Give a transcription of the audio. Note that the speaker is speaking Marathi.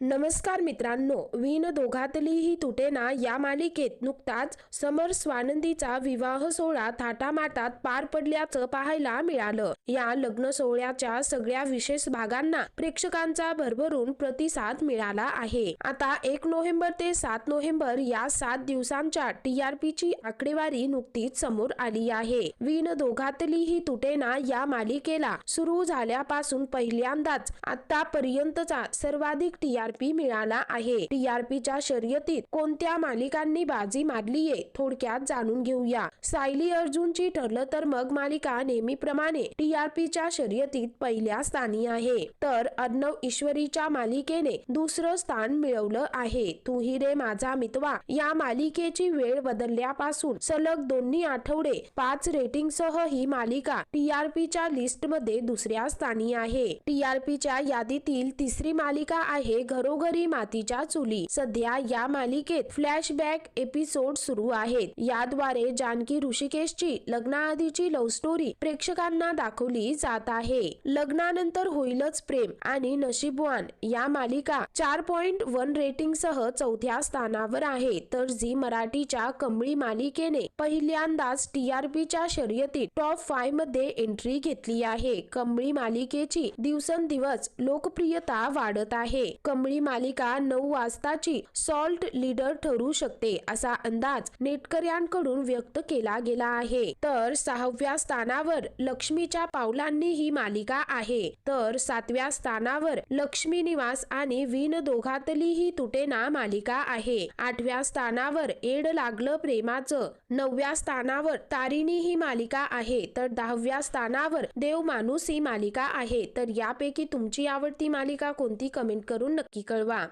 नमस्कार मित्रांनो वीण दोघातली ही तुटेना या मालिकेत नुकताच समर स्वानंदीचा विवाह सोहळा थाटामाटात पार पडल्याचं पाहायला मिळालं. या लग्न सोहळ्याच्या सगळ्या विशेष भागांना प्रेक्षकांचा भरभरून प्रतिसाद मिळाला आहे. आता एक नोव्हेंबर ते सात नोव्हेंबर या सात दिवसांच्या टीआरपीची आकडेवारी नुकतीच समोर आली आहे. वीण दोघातली ही तुटेना या मालिकेला सुरू झाल्यापासून पहिल्यांदाच आतापर्यंतचा सर्वाधिक टीआरपी मिळाला आहे. टीआरपीच्या शर्यतीत कोणत्या मालिकांनी बाजी मारलीये थोडक्यात जाणून घेऊया. सायली अर्जुनची ठरलं तर मग मालिका नेहमीप्रमाणे टीआरपीच्या शर्यतीत पहिल्या स्थानी आहे. तर अर्णव ईश्वरीच्या मालिकेने दुसरं स्थान मिळवलं आहे. तू ही रे माझा मितवा. या मालिकेची वेळ बदलल्यापासून सलग दोन्ही आठवडे पाच रेटिंग सह ही मालिका टीआरपीच्या लिस्टमध्ये दुसऱ्या स्थानी आहे. टीआरपीच्या यादीतील तिसरी मालिका आहे घर घरोघरी मातीच्या चुली. सध्या या मालिकेत फ्लॅशबॅक एपिसोड सुरू आहेत. याद्वारे जानकी ऋषिकेशची लग्नाआधीची लव्ह स्टोरी प्रेक्षकांना दाखवली जात आहे. लग्नानंतर होईलच प्रेम आणि नशीबवान या मालिका चार पॉइंट वन रेटिंग सह चौथ्या स्थानावर आहे. तर झी मराठीच्या कमळी मालिकेने पहिल्यांदाच टीआरपीच्या शर्यतीत टॉप फायमध्ये एंट्री घेतली आहे. कमळी मालिकेची दिवसेंदिवस लोकप्रियता वाढत आहे. कमळी मालिका नऊ वाजताची सॉल्ट लीडर ठरू शकते असा अंदाज नेटकऱ्यांकडून व्यक्त केला गेला आहे. तर सहाव्या स्थानावर लक्ष्मीच्या पावलांनी ही मालिका आहे. तर सातव्या स्थानावर लक्ष्मी निवास आणि वीण दोघातली ही तुटेना मालिका आहे. आठव्या स्थानावर एड लागलं प्रेमाचं. नवव्या स्थानावर तारिणी ही मालिका आहे. तर दहाव्या स्थानावर देव माणूस ही मालिका आहे. तर यापैकी तुमची आवडती मालिका कोणती? कमेंट करून नक्की નક્કી કરવા